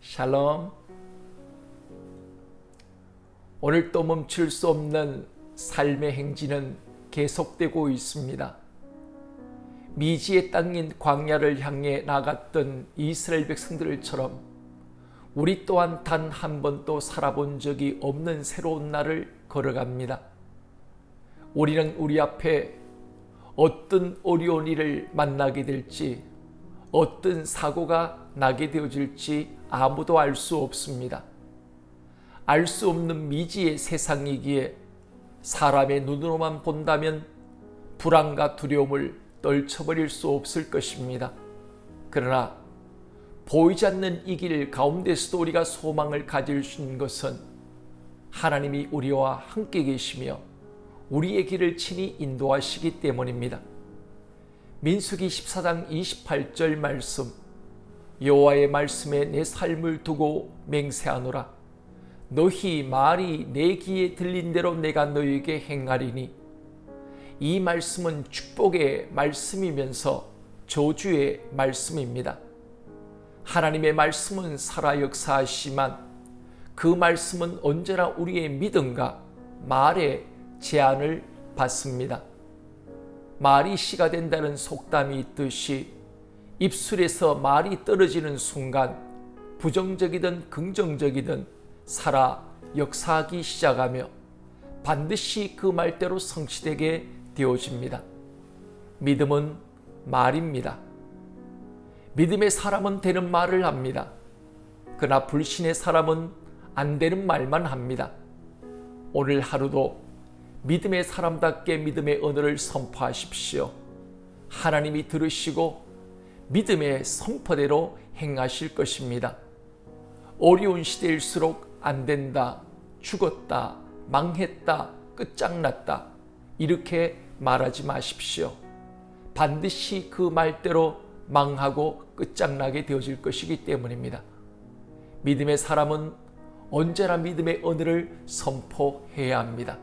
샬롬. 오늘 또 멈출 수 없는 삶의 행진은 계속되고 있습니다. 미지의 땅인 광야를 향해 나갔던 이스라엘 백성들처럼 우리 또한 단 한 번도 살아본 적이 없는 새로운 날을 걸어갑니다. 우리는 우리 앞에 어떤 어려운 일을 만나게 될지, 어떤 사고가 나게 되어질지 아무도 알 수 없습니다. 알 수 없는 미지의 세상이기에 사람의 눈으로만 본다면 불안과 두려움을 떨쳐버릴 수 없을 것입니다. 그러나 보이지 않는 이 길 가운데서도 우리가 소망을 가질 수 있는 것은 하나님이 우리와 함께 계시며 우리의 길을 친히 인도하시기 때문입니다. 민수기 14장 28절 말씀 여호와의 말씀에 내 삶을 두고 맹세하노라 너희 말이 내 귀에 들린 대로 내가 너에게 행하리니 이 말씀은 축복의 말씀이면서 저주의 말씀입니다. 하나님의 말씀은 살아 역사하시만 그 말씀은 언제나 우리의 믿음과 말에 제한을 받습니다. 말이 씨가 된다는 속담이 있듯이 입술에서 말이 떨어지는 순간 부정적이든 긍정적이든 살아 역사하기 시작하며 반드시 그 말대로 성취되게 되어집니다. 믿음은 말입니다. 믿음의 사람은 되는 말을 합니다. 그러나 불신의 사람은 안 되는 말만 합니다. 오늘 하루도 믿음의 사람답게 믿음의 언어를 선포하십시오. 하나님이 들으시고 믿음의 선포대로 행하실 것입니다. 어려운 시대일수록 안 된다, 죽었다, 망했다, 끝장났다. 이렇게 말하지 마십시오. 반드시 그 말대로 망하고 끝장나게 되어질 것이기 때문입니다. 믿음의 사람은 언제나 믿음의 언어를 선포해야 합니다.